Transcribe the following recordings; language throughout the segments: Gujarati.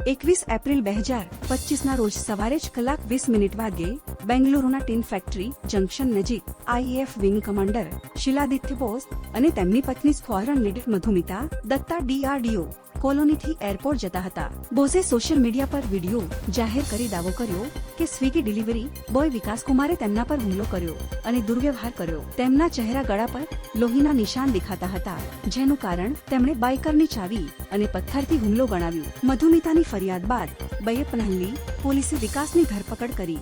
એકવીસ એપ્રિલ બે હજાર પચીસના રોજ સવારે જ કલાક વીસ મિનિટ વાગે બેંગલુરુના ટીન ફેક્ટરી જંકશન નજીક IAF wing commander Shiladitya Bose અને તેમની પત્ની squadron leader Madhumita Datta DRDO કોલોનીથી airport જતા હતા. બોઝે સોશિયલ મીડિયા પર વીડિયો જાહેર કરી દાવો કર્યો કે સ્વિગી ડિલિવરી બોય વિકાસ કુમારે તેમના પર હુમલો કર્યો અને દુર્વ્યવહાર કર્યો. તેમના ચહેરા ગળા પર લોહીના નિશાન દેખાતા હતા, જેનું કારણ તેમણે બાઇકરની ચાવી અને પથ્થરથી હુમલો ગણાવ્યું. મધુમિતાની ફરિયાદ બાદ બૈયપનહલ્લી પોલીસે વિકાસની ધરપકડ કરી.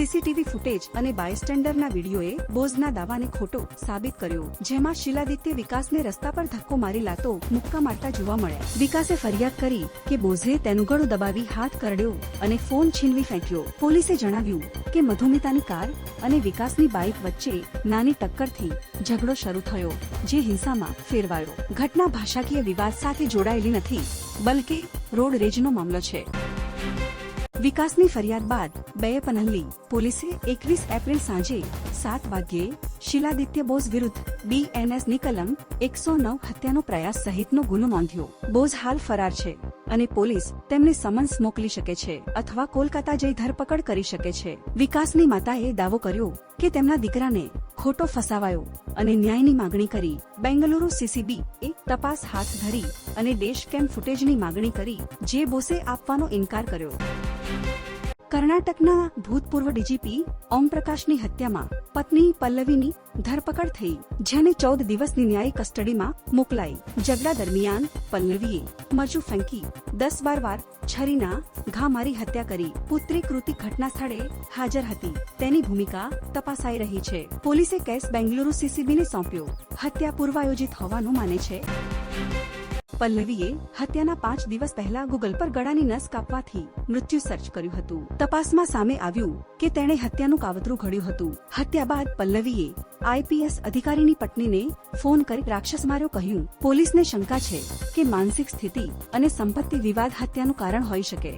સીસીટીવી ફૂટેજ અને બાયસ્ટેન્ડરના વિડીયોએ બોઝના દાવાને ખોટો સાબિત કર્યો, જેમાં શિલાદિત્ય વિકાસને રસ્તા પર ધક્કો મારી લાતો મુક્કા મારતા જોવા મળ્યા. વિકાસે ફરિયાદ કરી કે બોઝે તેનું ગળું દબાવી હાથ કરડ્યો અને ફોન છીનવી ફેંક્યો. પોલીસે જણાવ્યું કે મધુમિતાની કાર અને વિકાસની બાઇક વચ્ચે નાની ટક્કરથી ઝઘડો શરૂ થયો, જે હિંસામાં ફેરવાયો. ઘટના ભાષાકીય વિવાદ સાથે જોડાયેલી નથી, બલકે રોડ રેજનો મામલો છે. વિકાસની ફરિયાદ બાદ બેયપનહલ્લી પોલીસે એકવીસ એપ્રિલ સાંજે સાત વાગ્યે શિલાદિત્ય બોઝ વિરુદ્ધ બીએનએસની કલમ એકસો નવ હત્યાનો પ્રયાસ સહિતનો ગુનો નોંધ્યો. બોઝ હાલ ફરાર છે અને પોલીસ તેમને સમન્સ મોકલી શકે છે અથવા કોલકાતા જઈ ધરપકડ કરી શકે છે. વિકાસની માતાએ દાવો કર્યો કે તેમના દીકરાને ખોટો ફસાવાયો અને ન્યાયની માગણી કરી. બેંગલુરુ સીસીબી એ તપાસ હાથ ધરી અને ડેશ કેમ ફૂટેજની માગણી કરી જે બોસે આપવાનો ઇનકાર કર્યો. કર્ણાટકના ભૂતપૂર્વ ડીજીપી ઓમપ્રકાશની હત્યામાં પત્ની પલ્લવીની ધરપકડ થઈ, જેને ચૌદ દિવસની ન્યાયિક કસ્ટડીમાં મોકલાઈ. ઝઘડા દરમિયાન પલ્લવીએ મરચું ફેંકી દસ બાર વાર છરીના ઘા મારી હત્યા કરી. પુત્રી કૃતિ ઘટના સ્થળે હાજર હતી. તેની ભૂમિકા તપાસાઈ રહી છે. પોલીસે કેસ બેંગલુરુ સીસીબીને સોંપ્યો. હત્યા પૂર્વાયોજિત હોવાનું માને છે. પલ્લવીએ હત્યાના પાંચ દિવસ પહેલા ગૂગલ પર ગળાની નસ કાપવાથી મૃત્યુ સર્ચ કર્યું હતું. તપાસમાં સામે આવ્યું કે તેણે હત્યાનું કાવતરું ઘડ્યું હતું. હત્યા બાદ પલ્લવીએ આઈપીએસ અધિકારીની પત્નીને ફોન કરી રાક્ષસ માર્યો, કહ્યું, પોલીસને શંકા છે કે માનસિક સ્થિતિ અને સંપત્તિ વિવાદ હત્યાનું કારણ હોઈ શકે.